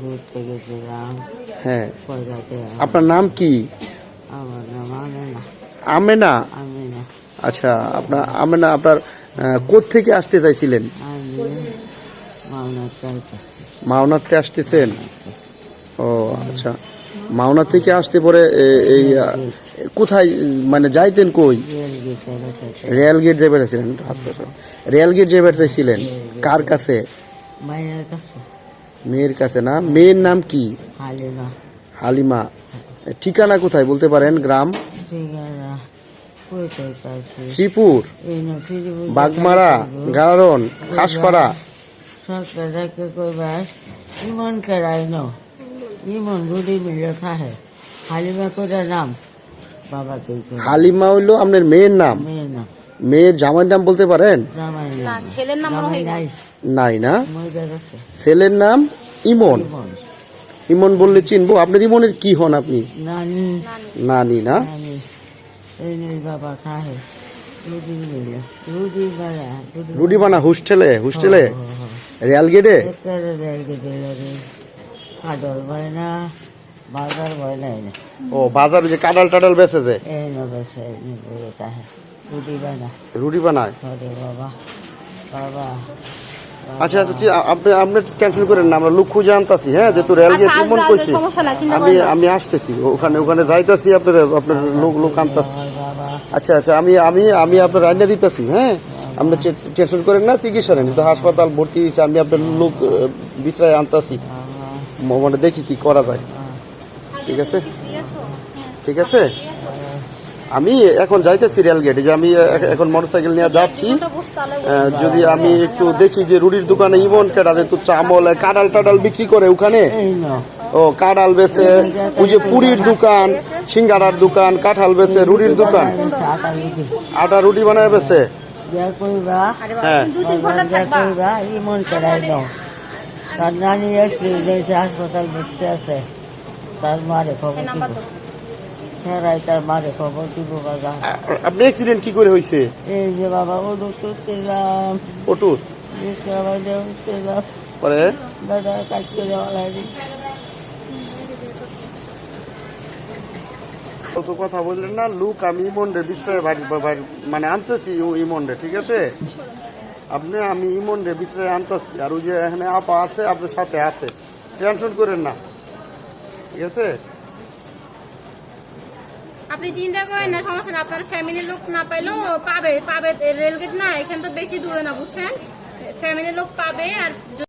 ঘুরতে গেছিলাম হ্যাঁ। আপনার নাম কি? আমার নাম আমেনা? আমেনা আমিনা আচ্ছা আপনার আমেনা, আপনার থেকে আসতে চাইছিলেন? মাওনাতে আসতেছেন? ও আচ্ছা। মাওনা থেকে আসতে পরে এই কোথায় মানে যাইতেন কই? রেল গেট যে বেড়েছিলেন রেল গেট যে বেড়াইছিলেন কার কাছে? মায়ের কাছে না মেয়ের নাম কি? হালিমা। হালিমা। ঠিকানা কোথায় বলতে পারেন? গ্রাম? শ্রীপুর? বাগমারা গারণ খাসপাড়া। সরকারকে ইমন কেরাই ইমন রুডি মিলে থাহে হালিমা করে নাম? বাবা হালিমা হইল আপনার মেয়ের নাম? মেয়ের নাম। মেয়ের জামাইয়ের নাম বলতে পারেন? জামাই না ছেলের নাম মনে হয় নাই না? ছেলের নাম ইমন। ইমন। বললে চিনবো। আপনার ইমনের কি হন আপনি? নানি। নানি না? নানি। এই নিয়ে বাবা থাহে রুডি বানা হোস্টেলে হোস্টেলে? রেল গেটে ও। বাজারে যে কাডাল টাডাল বেচে যে এই নবেছে নিয়ে রুটি বানা। রুটি বানায়? বাবা। আচ্ছা আচ্ছা ঠিক, আপনি আপনি টেনশন করেন না আমরা লোক খুঁজে আনতাছি হ্যাঁ? যেহেতু রেল গেট ইমন আসবে, কইছে। আসবে, সমস্যা নাই, চিন্তা আমি আমি আসতেছি ওখানে ওখানে যাইতাছি আপনার আপনার লোক লোক আনতাছি। আচ্ছা আচ্ছা আমি আমি আমি আপনার রান্না দিতেছি হ্যাঁ? আপনি টেনশন করেন না চিকিৎসা নেন হাসপাতাল ভর্তি হয়েছে আমি আপনার লোক বিশ্রায় আনতাছি। মানে দেখি কি করা যায়। ঠিক আছে? ঠিক আছে? আমি এখন যাইতেছি রেল গেটে, যে আমি এখন মোটরসাইকেল নিয়ে যাচ্ছি। যদি আমি একটু দেখি যে রুটির দোকানে ইমন কেটা যেহেতু চামল কাডাল টাডাল বিক্রি করে ওখানে? ও কাঁঠাল বেচে, ওই যে পুরীর দোকান, সিঙ্গারার দোকান, কাঁঠাল বেচে রুটির দোকান। আটা রুটি বানায় কইবা হ্যাঁ। হাসপাতাল আছে, তার মারে খবর তার মারে খবর দিব বাবা। আ- আপনি অ্যাক্সিডেন্ট কি করে হয়েছে এই যে বাবা ও উঠতেছিলাম পরে? দাদা কাজ করে অলরেডি কত কথা বললেন না লুক আমি ইমন্ডে বিশ্রায় বাড়ি মানে আনতেছি ও ইমন্ডে ঠিক আছে? আপনি আমি ইমন্ডে বিশ্রায় আনতেছি আর ওই যে এখানে আপা আছে আপনার সাথে আছে। টেনশন করেন না। ঠিক আছে? আপনি চিন্তা করেন না, সমস্যা না আপনার ফ্যামিলির লোক না পাইলেও পাবে পাবে। রেলগেট না, এখান তো বেশি দূরে না, বুঝছেন? ফ্যামিলির লোক পাবে আর